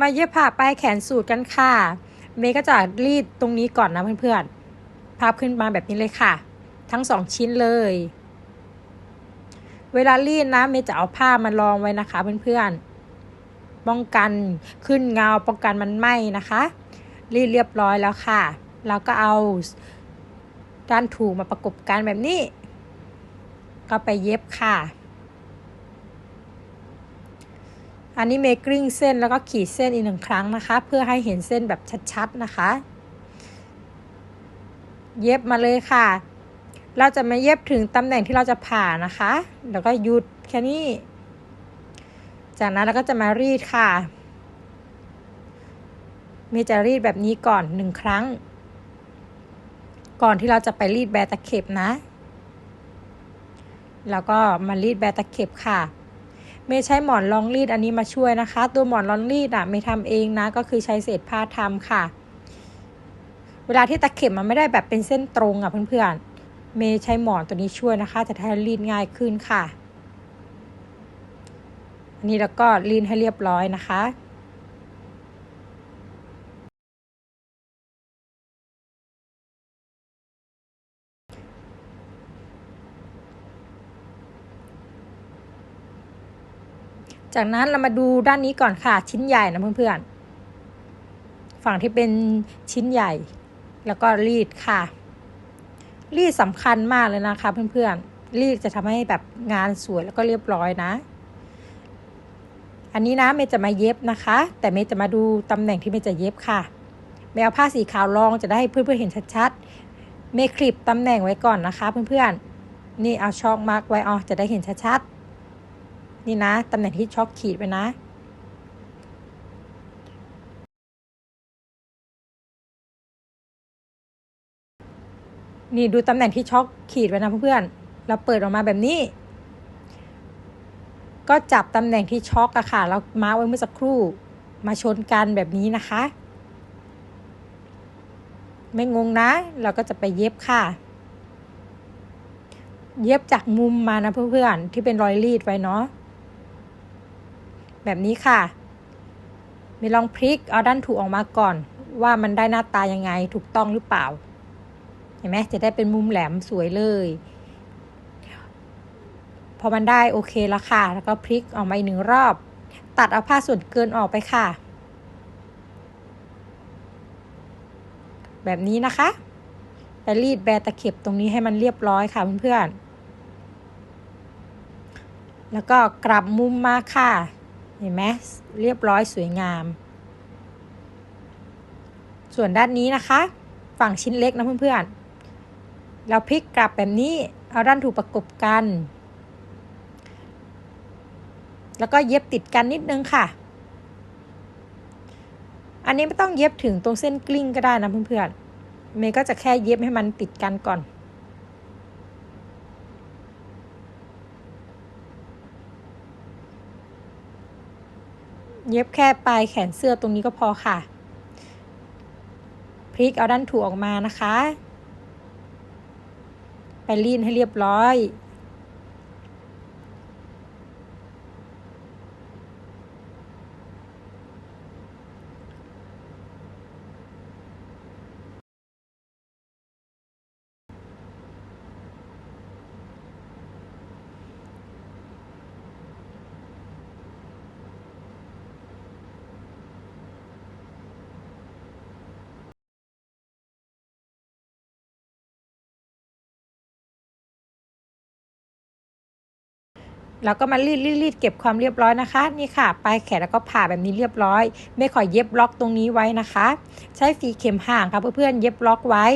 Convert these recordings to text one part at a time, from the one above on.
มาเย็บผ้าปลายแขนสูตรกันค่ะ เมย์ก็จะรีดตรงนี้ก่อนนะเพื่อนๆพับขึ้นมาแบบนี้เลยค่ะ ทั้งสองชิ้นเลย เวลารีดนะเมย์จะเอาผ้ามารองไว้นะคะเพื่อนๆ ป้องกันขึ้นเงาป้องกันมันไหม้นะคะ รีดเรียบร้อยแล้วค่ะแล้วก็เอาด้านถูมาประกบกันแบบนี้ ก็ไปเย็บค่ะ อันนี้เมกริ้งเส้นแล้วก็ขีดเส้นอีกหนึ่งครั้งนะคะ เพื่อให้เห็นเส้นแบบชัดๆนะคะ เย็บมาเลยค่ะ เราจะมาเย็บถึงตำแหน่งที่เราจะผ่านะคะ แล้วก็หยุดแค่นี้ จากนั้นเราก็จะมารีดค่ะเมจะรีดแบบนี้ก่อนหนึ่งครั้ง ก่อนที่เราจะไปรีดแบตะเข็บนะ แล้วก็มารีดแบตะเข็บค่ะ เมย์ใช้หมอนรองรีดอันนี้มาช่วยนะคะ ตัวหมอนรองรีดอะเมย์ทำเองนะ ก็คือใช้เศษผ้าทำค่ะ เวลาที่ตะเข็บมันไม่ได้แบบเป็นเส้นตรงอะเพื่อนๆเมย์ใช้หมอนตัวนี้ช่วยนะคะจะทำให้รีดง่ายขึ้นค่ะอันนี้แล้วก็รีดให้เรียบร้อยนะคะ จากนั้นเรามาดูด้านนี้ก่อนค่ะ ชิ้นใหญ่นะเพื่อนๆ ฝั่งที่เป็นชิ้นใหญ่ แล้วก็รีดค่ะ รีดสำคัญมากเลยนะคะเพื่อนๆ รีดจะทำให้แบบงานสวยแล้วก็เรียบร้อยนะ อันนี้นะเมย์จะมาเย็บนะคะ แต่เมย์จะมาดูตำแหน่งที่เมย์จะเย็บค่ะเมย์เอาผ้าสีขาวรองจะได้เพื่อนๆเห็นชัดๆ เมย์คลิปตำแหน่งไว้ก่อนนะคะ เพื่อนๆ นี่เอาช่องมาร์กไว้อ๋อจะได้เห็นชัดๆ นี่นะ ตำแหน่งที่ช็อกขีดไว้นะนี่ดูตำแหน่งที่ช็อกขีดไว้นะเพื่อนๆเราเปิดออกมาแบบนี้ ก็จับตำแหน่งที่ช็อกอะค่ะ เรามาไว้เมื่อสักครู่ มาชนกันแบบนี้นะคะ ไม่งงนะ เราก็จะไปเย็บค่ะ เย็บจากมุมมานะเพื่อนๆที่เป็นรอยรีดไว้เนาะ แบบนี้ค่ะมีลองพลิกเอาด้านถูกออกมาก่อน ว่ามันได้หน้าตายังไงถูกต้องหรือเปล่า เห็นไหมจะได้เป็นมุมแหลมสวยเลย พอมันได้โอเคแล้วค่ะ แล้วก็พลิกออกมาอีกหนึ่งรอบ ตัดเอาผ้าส่วนเกินออกไปค่ะ แบบนี้นะคะ ไปรีดแบตะเข็บตรงนี้ให้มันเรียบร้อยค่ะเพื่อนๆแล้วก็กลับมุมมาค่ะ เห็นไหมเรียบร้อยสวยงาม ส่วนด้านนี้นะคะ ฝั่งชิ้นเล็กนะเพื่อนๆ เราพลิกกลับแบบนี้เอาด้านถูกประกบกัน แล้วก็เย็บติดกันนิดนึงค่ะ อันนี้ไม่ต้องเย็บถึงตรงเส้นกลิ้งก็ได้นะเพื่อนๆเมย์ก็จะแค่เย็บให้มันติดกันก่อน เย็บแค่ปลายแขนเสื้อตรงนี้ก็พอค่ะ พลิกเอาด้านถูกออกมานะคะ ไปรีดให้เรียบร้อย เราก็มารีดรีดรีดเก็บความเรียบร้อยนะคะ นี่ค่ะ ปลายแขนแล้วก็ผ่าแบบนี้เรียบร้อย ไม่ขอเย็บล็อกตรงนี้ไว้นะคะ ใช้ฝีเข็มห่างค่ะเพื่อนๆเย็บล็อกไว้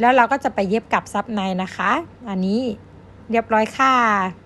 แล้วเราก็จะไปเย็บกับซับในนะคะ อันนี้เรียบร้อยค่ะ